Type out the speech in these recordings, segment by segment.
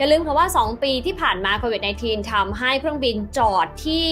อย่าลืมค่ะว่า 2 ปีที่ผ่านมาโควิด -19 ทำให้เครื่องบินจอดที่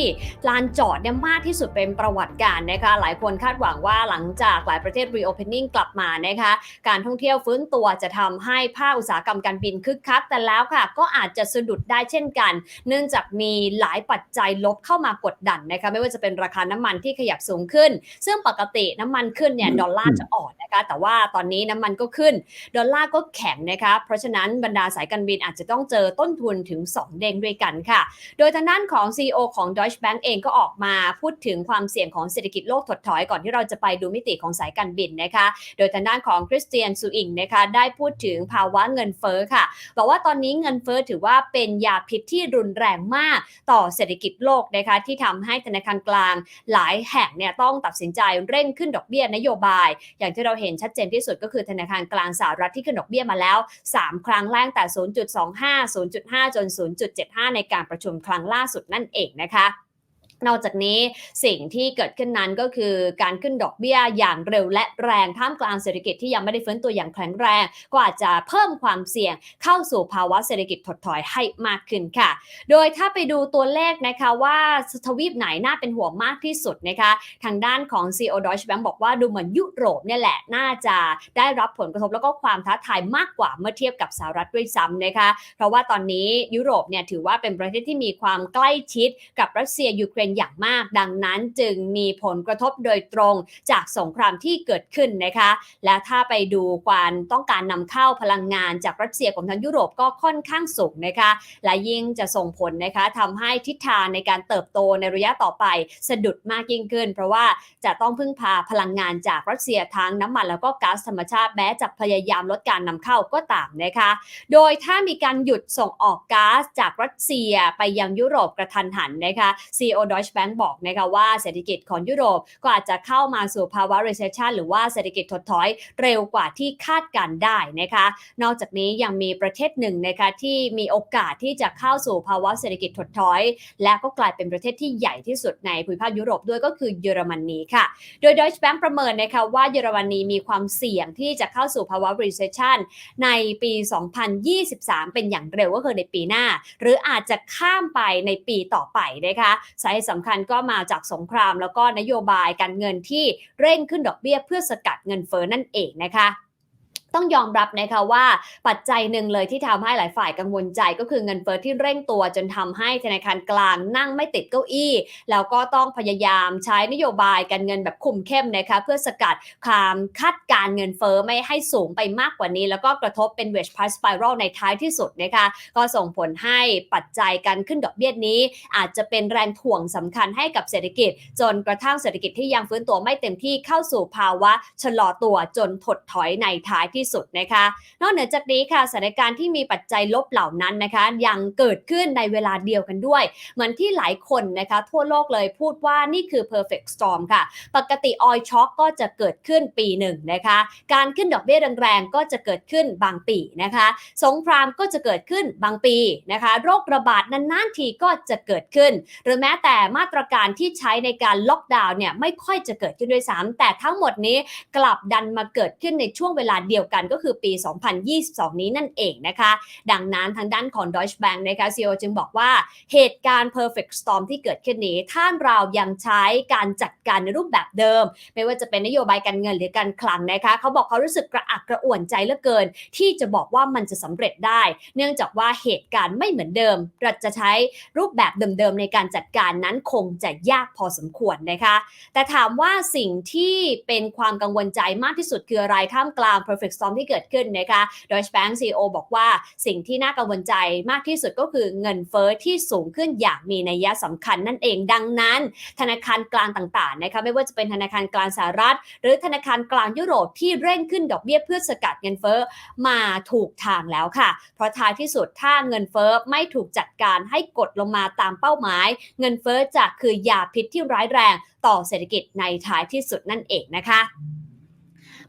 ลานจอดเนี่ยมากที่สุดเป็นประวัติการนะคะ หลายคนคาดหวังว่าหลังจากหลายประเทศ reopening กลับมานะคะการท่องเที่ยวฟื้นตัวจะทำให้ภาคอุตสาหกรรมการบินคึกคัก แต่แล้วค่ะ ก็อาจจะสะดุดได้เช่นกัน เนื่องจากมีหลายปัจจัยลบเข้ามากดดันนะคะไม่ว่าจะเป็นราคาน้ำมันที่ขยับสูงขึ้น ซึ่งปกติน้ำมันขึ้นเนี่ยดอลลาร์จะอ่อนนะคะแต่ว่าตอนนี้น้ำมันก็ขึ้น ดอลลาร์ก็แข็งนะคะเพราะฉะนั้นบรรดาสายการบินอาจจะต้ององเจอต้นทุนถึง 2 เด้งด้วยกันค่ะ โดยทางด้านของ CEO ของ Deutsche Bank เองก็ออกมาพูดถึงความเสี่ยงของเศรษฐกิจโลกถดถอยก่อนที่เราจะไปดูมิติของสายการบินนะคะ โดยทางด้านของคริสเตียนซูอิงนะคะได้พูดถึงภาวะเงินเฟ้อค่ะ บอกว่าตอนนี้เงินเฟ้อถือว่าเป็นยาพิษที่รุนแรงมากต่อเศรษฐกิจโลกนะคะที่ทำให้ธนาคารกลางหลายแห่งเนี่ยต้องตัดสินใจเร่งขึ้นดอกเบี้ยนโยบาย อย่างที่เราเห็นชัดเจนที่สุดก็คือธนาคารกลางสหรัฐที่ขึ้นดอกเบี้ยมาแล้ว 3 ครั้งแรกแต่ 0.25 0.5 จน 0.75 ในการประชุมครั้งล่าสุดนั่นเองนะคะ นอกจากนี้สิ่งที่เกิดขึ้นนั้นก็คือการขึ้นดอกเบี้ยอย่างเร็วและแรงท่ามกลางเศรษฐกิจที่ยังไม่ได้ฟื้นตัวอย่างแข็งแรง ก็อาจจะเพิ่มความเสี่ยงเข้าสู่ภาวะเศรษฐกิจถดถอยให้มากขึ้นค่ะ โดยถ้าไปดูตัวเลขนะคะว่าทวีปไหนน่าเป็นห่วงมากที่สุดนะคะทางด้านของ CEO Deutsche Bank บอกว่าดูเหมือนยุโรปเนี่ยแหละน่าจะได้รับผลกระทบแล้วก็ความท้าทายมากกว่าเมื่อเทียบกับสหรัฐด้วยซ้ำนะคะเพราะว่าตอนนี้ยุโรปเนี่ยถือว่าเป็นประเทศที่มีความใกล้ชิดกับรัสเซียยูเครนอย่างมาก ดังนั้นจึงมีผลกระทบโดยตรงจากสงครามที่เกิดขึ้นนะคะ และถ้าไปดูความต้องการนำเข้าพลังงานจากรัสเซียของทางยุโรปก็ค่อนข้างสูงนะคะ และยิ่งจะส่งผลนะคะทำให้ทิศทางในการเติบโตในระยะต่อไปสะดุดมากยิ่งขึ้น เพราะว่าจะต้องพึ่งพาพลังงานจากรัสเซียทั้งน้ำมันแล้วก็ก๊าซธรรมชาติแม้จะพยายามลดการนำเข้าก็ตามนะคะ โดยถ้ามีการหยุดส่งออกก๊าซจากรัสเซียไปยังยุโรปกระทันหันนะคะ C O Deutsche Bank บอกนะคะว่าเศรษฐกิจของยุโรปก็อาจจะเข้ามาสู่ภาวะ recession หรือว่าเศรษฐกิจถดถอยเร็วกว่าที่คาดการได้นะคะ นอกจากนี้ยังมีประเทศหนึ่งนะคะที่มีโอกาสที่จะเข้าสู่ภาวะเศรษฐกิจถดถอย และก็กลายเป็นประเทศที่ใหญ่ที่สุดในภูมิภาคยุโรปด้วยก็คือเยอรมนีค่ะ โดย Deutsche Bank ประเมินนะคะว่าเยอรมนีมีความเสี่ยงที่จะเข้าสู่ภาวะ recession ในปี 2023 เป็นอย่างเร็วก็คือในปีหน้า หรืออาจจะข้ามไปในปีต่อไปนะคะสาเหตุสำคัญก็มาจากสงคราม แล้วก็นโยบายการเงินที่เร่งขึ้นดอกเบี้ยเพื่อสกัดเงินเฟ้อนั่นเองนะคะ ต้องยอมรับนะคะว่าปัจจัยหนึ่งเลยที่ทำให้หลายฝ่ายกังวลใจก็คือเงินเฟ้อที่เร่งตัวจนทำให้ธนาคารกลางนั่งไม่ติดเก้าอี้ แล้วก็ต้องพยายามใช้นโยบายการเงินแบบคุมเข้มนะคะเพื่อสกัดความคาดการเงินเฟ้อไม่ให้สูงไปมากกว่านี้ แล้วก็กระทบเป็น wedge price spiral ในท้ายที่สุดนะคะก็ส่งผลให้ปัจจัยการขึ้นดอกเบี้ยนี้ อาจจะเป็นแรงถ่วงสำคัญให้กับเศรษฐกิจ จนกระทั่งเศรษฐกิจที่ยังฟื้นตัวไม่เต็มที่เข้าสู่ภาวะชะลอตัวจนถดถอยในท้ายที่สุดนะคะ นอกเหนือจากนี้ค่ะสถานการณ์ที่มีปัจจัยลบเหล่านั้นนะคะ ยังเกิดขึ้นในเวลาเดียวกันด้วย เหมือนที่หลายคนนะคะทั่วโลกเลยพูดว่านี่คือ perfect storm ค่ะ ปกติ oil shock ก็จะเกิดขึ้นปีหนึ่งนะคะ การขึ้นดอกเบี้ยแรงๆก็จะเกิดขึ้นบางปีนะคะ สงครามก็จะเกิดขึ้นบางปีนะคะ โรคระบาดนานๆทีก็จะเกิดขึ้น หรือแม้แต่มาตรการที่ใช้ในการล็อกดาวน์เนี่ยไม่ค่อยจะเกิดขึ้นด้วยซ้ำแต่ทั้งหมดนี้กลับดันมาเกิดขึ้นในช่วงเวลาเดียวกันก็คือปี 2022 นี้นั่นเองนะคะ ดังนั้นทางด้านของ Deutsche Bank นะคะ CEO จึงบอกว่าเหตุการณ์ perfect storm ที่เกิดขึ้นนี้ ถ้าเรายังใช้การจัดการในรูปแบบเดิม ไม่ว่าจะเป็นนโยบายการเงินหรือการคลังนะคะเขาบอกเขารู้สึกกระอักกระอ่วนใจเหลือเกิน ที่จะบอกว่ามันจะสำเร็จได้ เนื่องจากว่าเหตุการณ์ไม่เหมือนเดิมเราจะใช้รูปแบบเดิมๆในการจัดการนั้นคงจะยากพอสมควรนะคะ แต่ถามว่าสิ่งที่เป็นความกังวลใจมากที่สุดคืออะไรท่ามกลาง perfect storm ที่เกิดขึ้นนะคะ Deutsche Bank CEO บอกว่าสิ่งที่น่ากังวลใจมากที่สุดก็คือเงินเฟอ้อที่สูงขึ้นอย่างมีนัยสำคัญนั่นเองดังนั้น ธนาคารกลางต่างๆนะคะไม่ว่าจะเป็นธนาคารกลางสหรัฐ หรือธนาคารกลางยุโรปที่เร่งขึ้นดอกเบี้ยเพื่อสกัดเงินเฟอ้อมาถูกทางแล้วค่ะ เพราะท้ายที่สุดถ้าเงินเฟอ้อไม่ถูกจัดการให้กดลงมาตามเป้าหมาย เงินเฟอ้อจะคือยาพิษที่ร้ายแรงต่อเศรษฐกิจในท้ายที่สุดนั่นเองนะคะ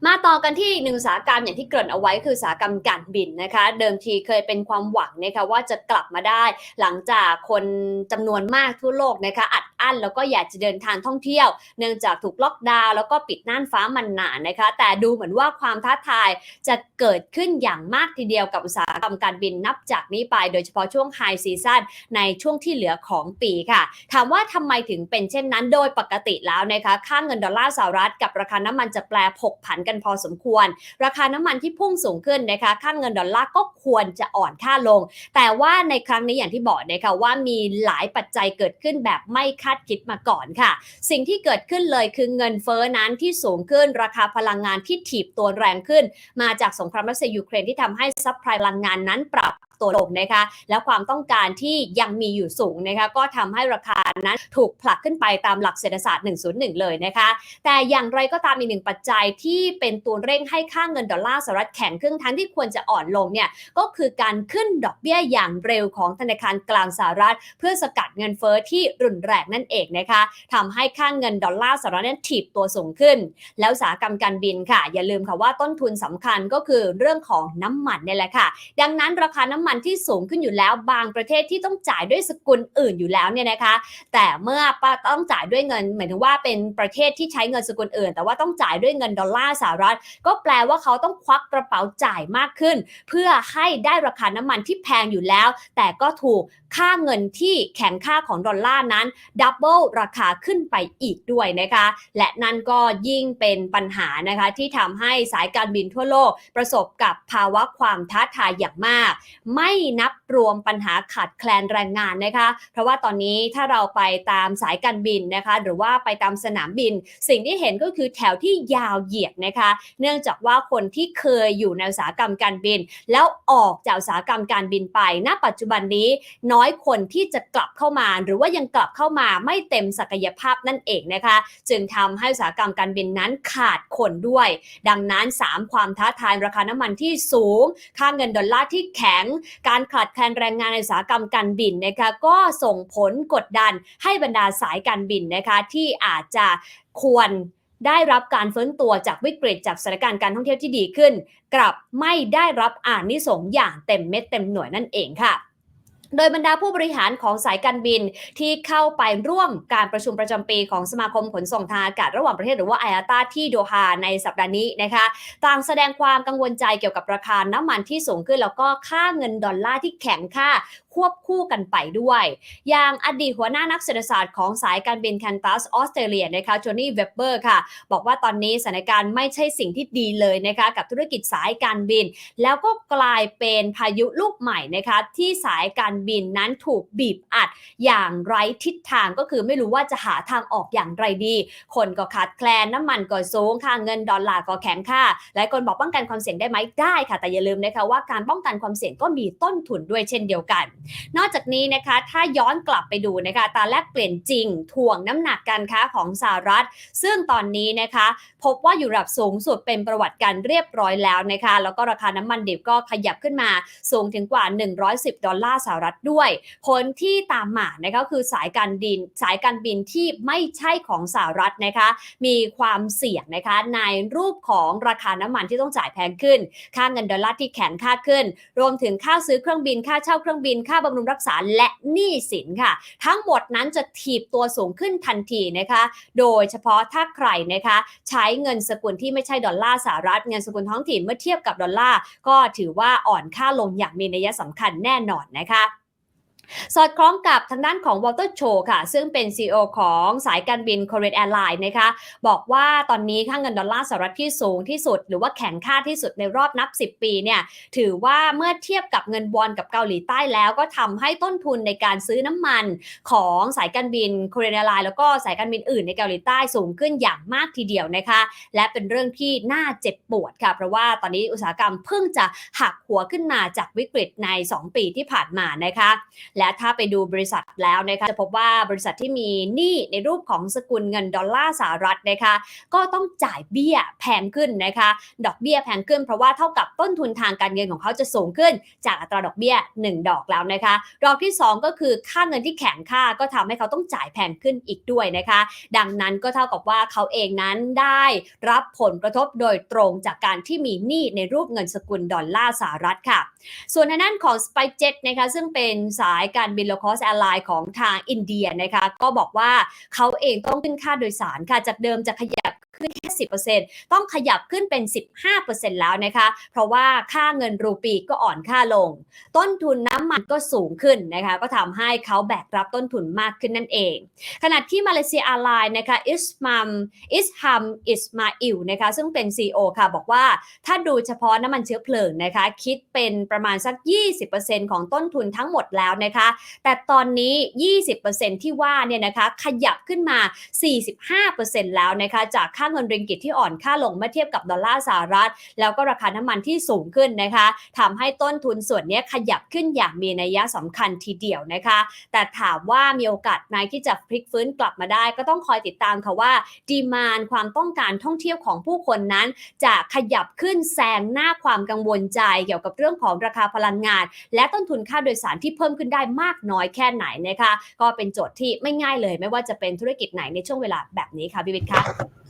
มาต่อกันที่หนึ่งอุตสาหกรรมอย่างที่เกริ่นเอาไว้คืออุตสาหกรรมการบินนะคะ เดิมทีเคยเป็นความหวังนะคะว่าจะกลับมาได้ หลังจากคนจำนวนมากทั่วโลกนะคะอัด อั้น แล้วก็อยากจะเดินทางท่องเที่ยว เนื่องจากถูกล็อกดาวน์แล้วก็ปิดน่านฟ้ามันหนานะคะ แต่ดูเหมือนว่าความท้าทายจะเกิดขึ้นอย่างมากทีเดียวกับอุตสาหกรรมการบินนับจากนี้ไป โดยเฉพาะช่วงไฮซีซั่นในช่วงที่เหลือของปีค่ะ ถามว่าทำไมถึงเป็นเช่นนั้นโดยปกติแล้วนะคะค่าเงินดอลลาร์สหรัฐกับราคาน้ำมันจะแปรผกผันกันพอสมควร ราคาน้ำมันที่พุ่งสูงขึ้นนะคะค่าเงินดอลลาร์ก็ควรจะอ่อนค่าลง แต่ว่าในครั้งนี้อย่างที่บอกนะคะว่ามีหลายปัจจัยเกิดขึ้นแบบไม่คาดคิดมาก่อนค่ะ สิ่งที่เกิดขึ้นเลยคือเงินเฟ้อนั้นที่สูงขึ้นราคาพลังงานที่ถีบตัวแรงขึ้น มาจากสงครามรัสเซียยูเครนที่ทำให้ซัพพลายพลังงานนั้นปรับ ตัวลงนะคะและความต้องการที่ยังมีอยู่สูงนะคะก็ทำให้ราคานั้นถูกผลักขึ้นไปตามหลักเศรษฐศาสตร์ 101 เลยนะคะ แต่อย่างไรก็ตามอีกหนึ่งปัจจัยที่เป็นตัวเร่งให้ค่าเงินดอลลาร์สหรัฐแข็งขึ้นทั้งที่ควรจะอ่อนลงเนี่ยก็คือการขึ้นดอกเบี้ยอย่างเร็วของธนาคารกลางสหรัฐ เพื่อสกัดเงินเฟ้อที่รุนแรงนั่นเองนะคะทำให้ค่าเงินดอลลาร์สหรัฐนั้นถีบตัวสูงขึ้น แล้วอุตสาหกรรมการบินค่ะ อย่าลืมค่ะว่าต้นทุนสำคัญก็คือเรื่องของน้ำมันนี่แหละค่ะ ดังนั้นราคาน้ำมันที่สูงขึ้นอยู่แล้ว บางประเทศที่ต้องจ่ายด้วยสกุลอื่นอยู่แล้วเนี่ยนะคะ แต่เมื่อต้องจ่ายด้วยเงินหมายถึงว่าเป็นประเทศที่ใช้เงินสกุลอื่น แต่ว่าต้องจ่ายด้วยเงินดอลลาร์สหรัฐก็แปลว่าเขาต้องควักกระเป๋าจ่ายมากขึ้น เพื่อให้ได้ราคาน้ำมันที่แพงอยู่แล้ว แต่ก็ถูก ค่าเงินที่แข็งค่าของดอลลาร์นั้นดับเบิลราคาขึ้นไปอีกด้วยนะคะ และนั่นก็ยิ่งเป็นปัญหานะคะที่ทำให้สายการบินทั่วโลกประสบกับภาวะความท้าทายอย่างมาก ไม่นับรวมปัญหาขาดแคลนแรงงานนะคะ เพราะว่าตอนนี้ถ้าเราไปตามสายการบินนะคะ หรือว่าไปตามสนามบิน สิ่งที่เห็นก็คือแถวที่ยาวเหยียดนะคะ เนื่องจากว่าคนที่เคยอยู่ในอุตสาหกรรมการบิน แล้วออกจากอุตสาหกรรมการบินไปณปัจจุบันนี้น้อย้อยคนที่จะกลับเข้ามา หรือว่ายังกลับเข้ามาไม่เต็มศักยภาพนั่นเองนะคะ จึงทำให้อุตสาหกรรมการบินนั้นขาดคนด้วย ดังนั้น 3 ความท้าทายราคาน้ำมันที่สูง ค่าเงินดอลลาร์ที่แข็ง การขาดแคลนแรงงานในอุตสาหกรรมการบินนะคะก็ส่งผลกดดันให้บรรดาสายการบินนะคะที่อาจจะควรได้รับการฟื้นตัวจากวิกฤตจากสถานการณ์การท่องเที่ยวที่ดีขึ้น กลับไม่ได้รับอ่านนิสงส์อย่างเต็มเม็ดเต็มหน่วยนั่นเองค่ะ โดยบรรดาผู้บริหารของสายการบินที่เข้าไปร่วมการประชุมประจำปีของสมาคมขนส่งทางอากาศระหว่างประเทศหรือว่า IATA ที่โดฮาในสัปดาห์นี้นะคะต่างแสดงความกังวลใจเกี่ยวกับราคาน้ำมันที่สูงขึ้น แล้วก็ค่าเงินดอลลาร์ที่แข็งค่าควบคู่กันไปด้วย อย่างอดีตหัวหน้านักเศรษฐศาสตร์ของสายการบินแคนตัสออสเตรเลียนะคะโจนี่เวบเบอร์ค่ะ บอกว่าตอนนี้สถานการณ์ไม่ใช่สิ่งที่ดีเลยนะคะกับธุรกิจสายการบิน แล้วก็กลายเป็นพายุลูกใหม่นะคะที่สายการบินนั้นถูกบีบอัดอย่างไร้ทิศทางก็คือไม่รู้ว่าจะหาทางออกอย่างไรดี คนก็ขาดแคลนน้ำมันก็สูงค่าเงินดอลลาร์ก็แข็งค่าหลายคนบอกป้องกันความเสี่ยงได้ไหมได้ค่ะ แต่อย่าลืมนะคะว่าการป้องกันความเสี่ยงก็มีต้นทุนด้วยเช่นเดียวกัน นอกจากนี้นะคะถ้าย้อนกลับไปดูนะคะตาแลกเปลี่ยนจริงถ่วงน้ำหนักการค้าของสหรัฐ ซึ่งตอนนี้นะคะ พบว่าอยู่ระดับสูงสุดเป็นประวัติการเรียบร้อยแล้วนะคะ แล้วก็ราคาน้ำมันดิบก็ขยับขึ้นมาสูงถึงกว่า 110 ดอลลาร์สหรัฐด้วย ผลที่ตามมานะคะคือสายการบินสายการบินที่ไม่ใช่ของสหรัฐนะคะ มีความเสี่ยงนะคะในรูปของราคาน้ำมันที่ต้องจ่ายแพงขึ้น ค่าเงินดอลลาร์ที่แข็งค่าขึ้น รวมถึงค่าซื้อเครื่องบินค่าเช่าเครื่องบินค่าบำรุงรักษาและหนี้สินค่ะ ทั้งหมดนั้นจะถีบตัวสูงขึ้นทันทีนะคะ โดยเฉพาะถ้าใครนะคะใช้เงินสกุลที่ไม่ใช่ดอลลาร์สหรัฐเงินสกุลท้องถิ่นเมื่อเทียบกับดอลลาร์ก็ถือว่าอ่อนค่าลงอย่างมีนัยสำคัญแน่นอนนะคะ สอดคล้องกับทางด้านของ Walter Cho ค่ะ ซึ่งเป็น CEO ของสายการบิน Korean Airlines นะคะ บอกว่าตอนนี้ค่าเงินดอลลาร์สหรัฐที่สูงที่สุด หรือว่าแข็งค่าที่สุดในรอบนับ 10 ปีเนี่ย ถือว่าเมื่อเทียบกับเงินวอนกับเกาหลีใต้แล้วก็ทำให้ต้นทุนในการซื้อน้ำมันของสายการบิน Korean Airlines แล้วก็สายการบินอื่นในเกาหลีใต้สูงขึ้นอย่างมากทีเดียวนะคะ และเป็นเรื่องที่น่าเจ็บปวดค่ะ เพราะว่าตอนนี้อุตสาหกรรมเพิ่งจะหักหัวขึ้นมาจากวิกฤตใน 2 ปีที่ผ่านมานะคะและถ้าไปดูบริษัทแล้วนะคะจะพบว่าบริษัทที่มีหนี้ในรูปของสกุลเงินดอลลาร์สหรัฐนะคะก็ต้องจ่ายเบี้ยแพงขึ้นนะคะ ดอกเบี้ยแพงขึ้นเพราะว่าเท่ากับต้นทุนทางการเงินของเขาจะสูงขึ้น จากอัตราดอกเบี้ย 1 ดอกแล้วนะคะดอกที่ 2 ก็คือค่าเงินที่แข็งค่าก็ทำให้เขาต้องจ่ายแพงขึ้นอีกด้วยนะคะ ดังนั้นก็เท่ากับว่าเขาเองนั้นได้รับผลกระทบโดยตรงจากการที่มีหนี้ในรูปเงินสกุลดอลลาร์สหรัฐค่ะ ส่วนทางด้านของ SpiceJet นะคะซึ่งเป็นสายการบินโลคอสแอร์ไลน์ของทางอินเดียนะคะก็บอกว่าเขาเองต้องขึ้นค่าโดยสารค่ะจากเดิมจะขยับ ขึ้นแค่ 10%ต้องขยับขึ้นเป็น 15%แล้วนะคะ เพราะว่าค่าเงินรูปีก็อ่อนค่าลง ต้นทุนน้ำมันก็สูงขึ้นนะคะ ก็ทำให้เขาแบกรับต้นทุนมากขึ้นนั่นเอง ขณะที่มาเลเซียอาร์ไลน์นะคะอิสมัมอิสฮัมอิสมาอิลนะคะซึ่งเป็น CEO ค่ะบอกว่าถ้าดูเฉพาะน้ำมันเชื้อเพลิงนะคะ คิดเป็นประมาณสัก 20%ของต้นทุนทั้งหมดแล้วนะคะ แต่ตอนนี้ 20%ที่ว่าเนี่ยนะคะขยับขึ้นมา 45%แล้วนะคะจากค่าเงินริงกิตที่อ่อนค่าลงเมื่อเทียบกับดอลลาร์สหรัฐ แล้วก็ราคาน้ำมันที่สูงขึ้นนะคะทำให้ต้นทุนส่วนนี้ขยับขึ้นอย่างมีนัยสำคัญทีเดียวนะคะ แต่ถามว่ามีโอกาสไหมที่จะพลิกฟื้นกลับมาได้ ก็ต้องคอยติดตามค่ะว่าดีมานความต้องการท่องเที่ยวของผู้คนนั้น จะขยับขึ้นแซงหน้าความกังวลใจเกี่ยวกับเรื่องของราคาพลังงาน และต้นทุนค่าโดยสารที่เพิ่มขึ้นได้มากน้อยแค่ไหนนะคะ ก็เป็นโจทย์ที่ไม่ง่ายเลย ไม่ว่าจะเป็นธุรกิจไหนในช่วงเวลาแบบนี้ค่ะพี่วิทย์คะ